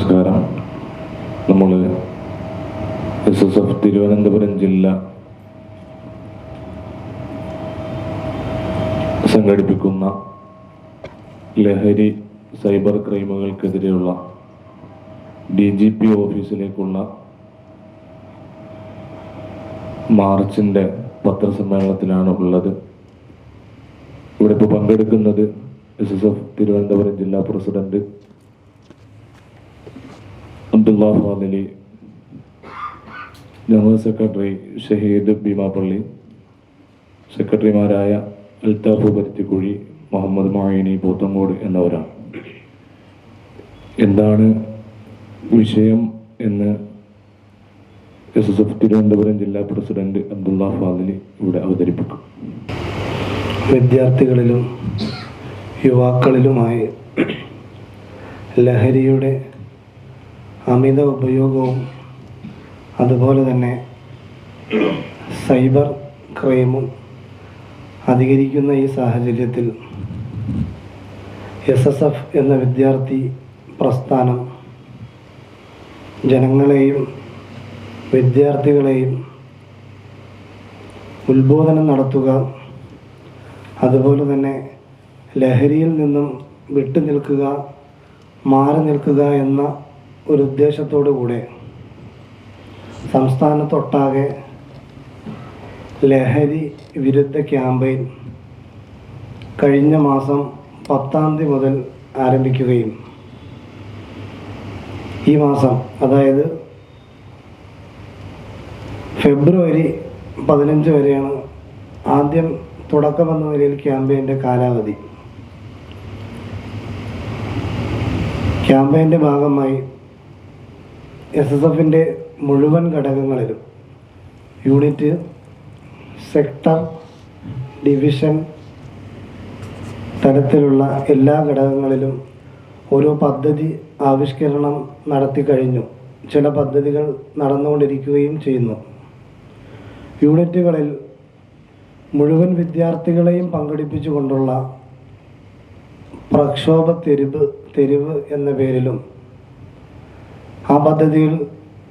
നമസ്കാരം. നമ്മൾ S S F Thiruvananthapuram ജില്ല സംഘടിപ്പിക്കുന്ന ലഹരി സൈബർ ക്രൈമുകൾക്കെതിരെയുള്ള ഡി ജി പി ഓഫീസിലേക്കുള്ള മാർച്ചിന്റെ പത്രസമ്മേളനത്തിലാണ് ഉള്ളത്. ഇവിടെ ഇപ്പോൾ പങ്കെടുക്കുന്നത് എസ് എസ് എഫ് തിരുവനന്തപുരം ജില്ലാ president Abdulla Fadali general secretary Shaheed Beemapally സെക്രട്ടറിമാരായ അൽത്താഫ് പരുത്തിക്കുഴി മുഹമ്മദ് മായിനി പോത്തങ്കോട് എന്നിവരാണ്. എന്താണ് വിഷയം എന്ന് എസ് എസ് എഫ് തിരുവനന്തപുരം ജില്ലാ പ്രസിഡന്റ് അബ്ദുള്ള ഫാദലി ഇവിടെ അവതരിപ്പിക്കും. വിദ്യാർത്ഥികളിലും യുവാക്കളിലുമായി ലഹരിയുടെ അമിത ഉപയോഗവും അതുപോലെ തന്നെ സൈബർ ക്രൈമും അധികരിക്കുന്ന ഈ സാഹചര്യത്തിൽ എസ് എസ് എഫ് എന്ന വിദ്യാർത്ഥി പ്രസ്ഥാനം ജനങ്ങളെയും വിദ്യാർത്ഥികളെയും ഉത്ബോധനം നടത്തുക അതുപോലെ തന്നെ ലഹരിയിൽ നിന്നും വിട്ടു നിൽക്കുക മാറി നിൽക്കുക എന്ന ഒരു ഉദ്ദേശത്തോടു കൂടെ സംസ്ഥാനത്തൊട്ടാകെ ലഹരി വിരുദ്ധ ക്യാമ്പയിൻ കഴിഞ്ഞ മാസം പത്താം തീയതി മുതൽ ആരംഭിക്കുകയും ഈ മാസം അതായത് ഫെബ്രുവരി പതിനഞ്ച് വരെയാണ് ആദ്യം തുടക്കമെന്ന നിലയിൽ ക്യാമ്പയിന്റെ കാലാവധി. ക്യാമ്പയിന്റെ ഭാഗമായി എസ് എസ് എഫിന്റെ മുഴുവൻ ഘടകങ്ങളിലും യൂണിറ്റ് സെക്ടർ ഡിവിഷൻ തരത്തിലുള്ള എല്ലാ ഘടകങ്ങളിലും ഓരോ പദ്ധതി ആവിഷ്കരണം നടത്തി കഴിഞ്ഞു. ചില പദ്ധതികൾ നടന്നുകൊണ്ടിരിക്കുകയും ചെയ്യുന്നു. യൂണിറ്റുകളിൽ മുഴുവൻ വിദ്യാർത്ഥികളെയും പങ്കെടുപ്പിച്ചുകൊണ്ടുള്ള പ്രക്ഷോഭ തെരുവ് തെരുവ് എന്ന പേരിലും ആ പദ്ധതിയിൽ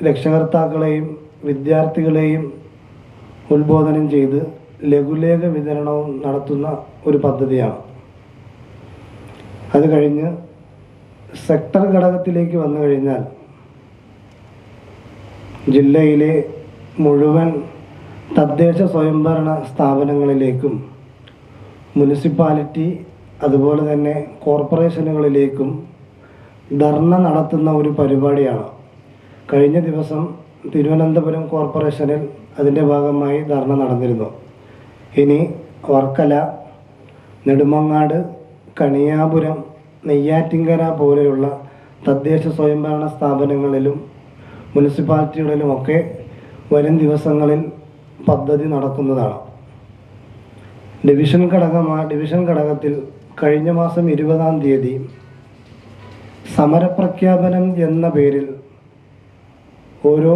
രക്ഷകർത്താക്കളെയും വിദ്യാർത്ഥികളെയും ഉത്ബോധനം ചെയ്ത് ലഘുലേഖ വിതരണവും നടത്തുന്ന ഒരു പദ്ധതിയാണ്. അത് കഴിഞ്ഞ് സെക്ടർ ഘടകത്തിലേക്ക് വന്നു കഴിഞ്ഞാൽ ജില്ലയിലെ മുഴുവൻ തദ്ദേശ സ്വയംഭരണ സ്ഥാപനങ്ങളിലേക്കും മുനിസിപ്പാലിറ്റി അതുപോലെ തന്നെ കോർപ്പറേഷനുകളിലേക്കും ധർണ നടത്തുന്ന ഒരു പരിപാടിയാണ്. കഴിഞ്ഞ ദിവസം തിരുവനന്തപുരം കോർപ്പറേഷനിൽ അതിന്റെ ഭാഗമായി ധർണ നടന്നിരുന്നു. ഇനി വർക്കല നെടുമങ്ങാട് കണിയാപുരം നെയ്യാറ്റിങ്കര പോലെയുള്ള തദ്ദേശ സ്വയംഭരണ സ്ഥാപനങ്ങളിലും മുനിസിപ്പാലിറ്റികളിലുമൊക്കെ വരും ദിവസങ്ങളിൽ പദ്ധതി നടക്കുന്നതാണ്. ഡിവിഷൻ ഘടകമാ ഡിവിഷൻ ഘടകത്തിൽ കഴിഞ്ഞ മാസം ഇരുപതാം തീയതി സമരപ്രഖ്യാപനം എന്ന പേരിൽ ഓരോ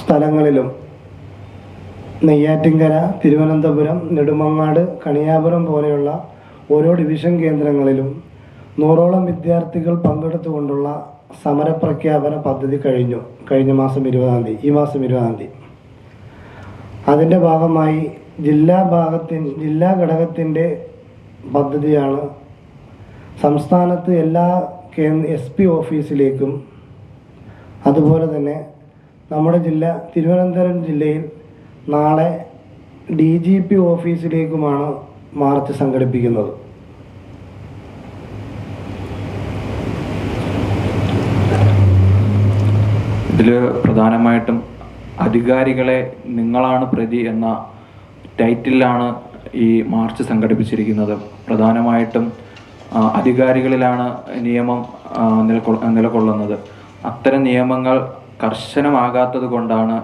സ്ഥലങ്ങളിലും നെയ്യാറ്റിങ്കര തിരുവനന്തപുരം നെടുമങ്ങാട് കണിയാപുരം പോലെയുള്ള ഓരോ ഡിവിഷൻ കേന്ദ്രങ്ങളിലും നൂറോളം വിദ്യാർത്ഥികൾ പങ്കെടുത്തുകൊണ്ടുള്ള സമരപ്രഖ്യാപന പദ്ധതി കഴിഞ്ഞു. കഴിഞ്ഞ മാസം ഇരുപതാം തീയതി ഈ മാസം ഇരുപതാം തീയതി. അതിന്റെ ഭാഗമായി ജില്ലാ ഭാഗത്തിൻ ജില്ലാ ഘടകത്തിന്റെ പദ്ധതിയാണ് സംസ്ഥാനത്ത് എല്ലാ എസ് പി ഓഫീസിലേക്കും അതുപോലെ തന്നെ നമ്മുടെ ജില്ല തിരുവനന്തപുരം ജില്ലയിൽ നാളെ ഡി ജി പി ഓഫീസിലേക്കുമാണ് മാർച്ച് സംഘടിപ്പിക്കുന്നത്. ഇതിൽ പ്രധാനമായിട്ടും അധികാരികളെ നിങ്ങളാണ് പ്രതി എന്ന ടൈറ്റിലാണ് ഈ മാർച്ച് സംഘടിപ്പിച്ചിരിക്കുന്നത്. പ്രധാനമായിട്ടും അധികാരികളിലാണ് നിയമം നിലകൊ- നിലകൊള്ളുന്നത്. അത്തരം നിയമങ്ങൾ കർശനമാകാത്തത് കൊണ്ടാണ്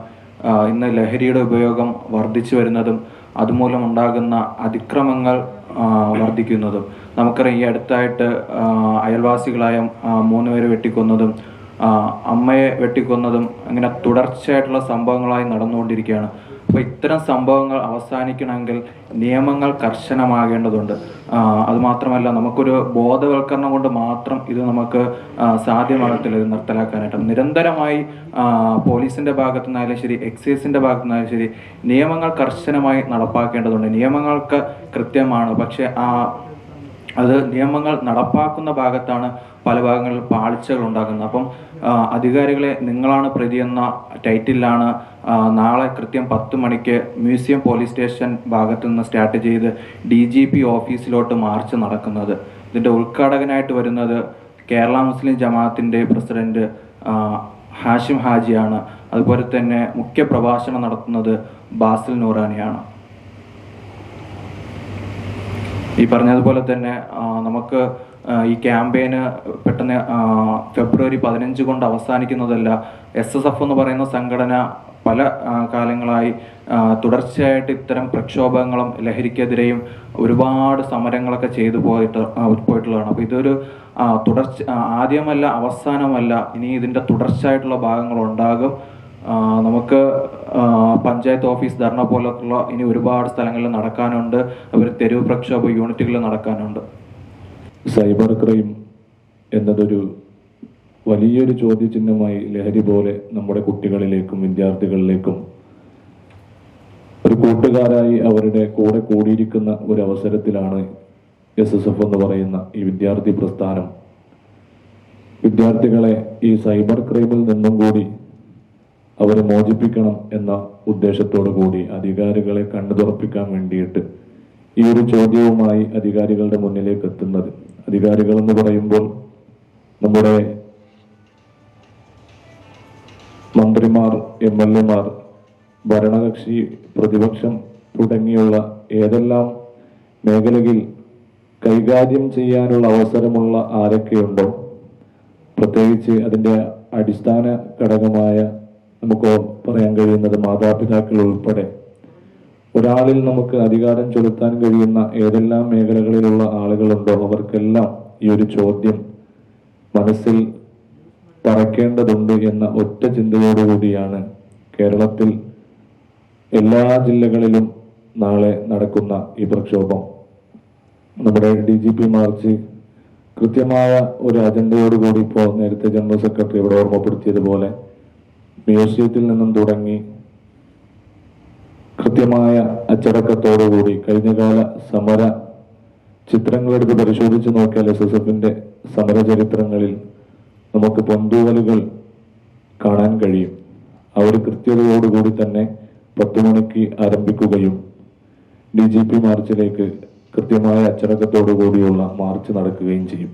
ഇന്ന് ലഹരിയുടെ ഉപയോഗം വർദ്ധിച്ചു വരുന്നതും അതുമൂലം ഉണ്ടാകുന്ന അതിക്രമങ്ങൾ വർദ്ധിക്കുന്നതും. നമുക്കറിയാം ഈ അടുത്തായിട്ട് അയൽവാസികളായ മൂന്ന് വെട്ടിക്കൊന്നതും അമ്മയെ വെട്ടിക്കൊന്നതും അങ്ങനെ തുടർച്ചയായിട്ടുള്ള സംഭവങ്ങളായി നടന്നുകൊണ്ടിരിക്കുകയാണ്. അപ്പോൾ ഇത്തരം സംഭവങ്ങൾ അവസാനിക്കണമെങ്കിൽ നിയമങ്ങൾ കർശനമാകേണ്ടതുണ്ട്. അത് അതുമാത്രമല്ല നമുക്കൊരു ബോധവൽക്കരണം കൊണ്ട് മാത്രം ഇത് നമുക്ക് സാധ്യമാകത്തില്ല ഇത് നിർത്തലാക്കാനായിട്ട്. നിരന്തരമായി പോലീസിന്റെ ഭാഗത്തു നിന്നായാലും ശരി എക്സൈസിന്റെ ഭാഗത്തു നിന്നായാലും ശരി നിയമങ്ങൾ കർശനമായി നടപ്പാക്കേണ്ടതുണ്ട്. നിയമങ്ങൾക്ക് കൃത്യമാണ്. പക്ഷെ ആ അത് നിയമങ്ങൾ നടപ്പാക്കുന്ന ഭാഗത്താണ് പല ഭാഗങ്ങളിലും പാളിച്ചകൾ ഉണ്ടാകുന്നത്. അപ്പം അധികാരികളെ നിങ്ങളാണ് പ്രതി എന്ന ടൈറ്റിലാണ് നാളെ കൃത്യം പത്ത് മണിക്ക് മ്യൂസിയം പോലീസ് സ്റ്റേഷൻ ഭാഗത്തു നിന്ന് സ്റ്റാർട്ട് ചെയ്ത് ഡി ജി പി ഓഫീസിലോട്ട് മാർച്ച് നടക്കുന്നത്. ഇതിന്റെ ഉദ്ഘാടകനായിട്ട് വരുന്നത് കേരള മുസ്ലിം ജമാഅത്തിന്റെ പ്രസിഡന്റ് ഹാഷിം ഹാജിയാണ്. അതുപോലെ തന്നെ മുഖ്യ പ്രഭാഷണം നടത്തുന്നത് ബാസിൽ നൂറാനിയാണ്. ഈ പറഞ്ഞതുപോലെ തന്നെ നമുക്ക് ഈ ക്യാമ്പയിന് പെട്ടെന്ന് ഫെബ്രുവരി പതിനഞ്ച് കൊണ്ട് അവസാനിക്കുന്നതല്ല എസ് എസ് എഫ് എന്ന് പറയുന്ന സംഘടന പല കാലങ്ങളായി തുടർച്ചയായിട്ട് ഇത്തരം പ്രക്ഷോഭങ്ങളും ലഹരിക്കെതിരെയും ഒരുപാട് സമരങ്ങളൊക്കെ ചെയ്തു പോയിട്ട് പോയിട്ടുള്ളതാണ്. അപ്പോൾ ഇതൊരു തുടർച്ച ആദ്യമല്ല അവസാനമല്ല ഇനി ഇതിന്റെ തുടർച്ചയായിട്ടുള്ള ഭാഗങ്ങൾ ഉണ്ടാകും. നമുക്ക് പഞ്ചായത്ത് ഓഫീസ് ധർണ പോലത്തുള്ള ഇനി ഒരുപാട് സ്ഥലങ്ങളിൽ നടക്കാനുണ്ട്. അവർ തെരുവ് പ്രക്ഷോഭ യൂണിറ്റുകളിൽ നടക്കാനുണ്ട്. സൈബർ ക്രൈം എന്നതൊരു വലിയൊരു ചോദ്യചിഹ്നമായി ലഹരി പോലെ നമ്മുടെ കുട്ടികളിലേക്കും വിദ്യാർത്ഥികളിലേക്കും ഒരു കൂട്ടുകാരായി അവരുടെ കൂടെ കൂടിയിരിക്കുന്ന ഒരു അവസരത്തിലാണ് എസ് എസ് എഫ് എന്ന് പറയുന്ന ഈ വിദ്യാർത്ഥി പ്രസ്ഥാനം. വിദ്യാർത്ഥികളെ ഈ സൈബർ ക്രൈമിൽ നിന്നും കൂടി അവരെ മോചിപ്പിക്കണം എന്ന ഉദ്ദേശത്തോടു കൂടി അധികാരികളെ കണ്ണു തുറപ്പിക്കാൻ വേണ്ടിയിട്ട് ഈ ഒരു ചോദ്യവുമായി അധികാരികളുടെ മുന്നിലേക്ക് എത്തുന്നത്. അധികാരികൾ എന്ന് പറയുമ്പോൾ നമ്മുടെ മന്ത്രിമാർ എം എൽ എമാർ ഭരണകക്ഷി പ്രതിപക്ഷം തുടങ്ങിയുള്ള ഏതെല്ലാം മേഖലയിൽ കൈകാര്യം ചെയ്യാനുള്ള അവസരമുള്ള ആരൊക്കെയുണ്ടോ പ്രത്യേകിച്ച് അതിന്റെ അടിസ്ഥാന ഘടകമായ നമുക്ക് പറയാൻ കഴിയുന്നത് മാതാപിതാക്കൾ ഉൾപ്പെടെ. ഒരാളിൽ നമുക്ക് അധികാരം ചെലുത്താൻ കഴിയുന്ന ഏതെല്ലാം മേഖലകളിലുള്ള ആളുകളുണ്ടോ അവർക്കെല്ലാം ഈ ഒരു ചോദ്യം മനസ്സിൽ പറക്കേണ്ടതുണ്ട് എന്ന ഒറ്റ ചിന്തയോടുകൂടിയാണ് കേരളത്തിൽ എല്ലാ ജില്ലകളിലും നാളെ നടക്കുന്ന ഈ പ്രക്ഷോഭം. നമ്മുടെ ഡി ജി പി മാർച്ച് കൃത്യമായ ഒരു അജണ്ടയോടുകൂടി ഇപ്പോൾ നേരത്തെ ജനറൽ സെക്രട്ടറി ഇവിടെ ഓർമ്മപ്പെടുത്തിയതുപോലെ മ്യൂസിയത്തിൽ നിന്നും തുടങ്ങി കൃത്യമായ അച്ചടക്കത്തോടുകൂടി കഴിഞ്ഞകാല സമര ചിത്രങ്ങളെടുത്ത് പരിശോധിച്ച് നോക്കിയാൽ എസ് എസ് എഫിന്റെ സമര ചരിത്രങ്ങളിൽ നമുക്ക് പൊന്തൂവലുകൾ കാണാൻ കഴിയും. അവർ കൃത്യതയോടുകൂടി തന്നെ പത്തു മണിക്ക് ആരംഭിക്കുകയും ഡി ജി പി മാർച്ചിലേക്ക് കൃത്യമായ അച്ചടക്കത്തോടു കൂടിയുള്ള മാർച്ച് നടക്കുകയും ചെയ്യും.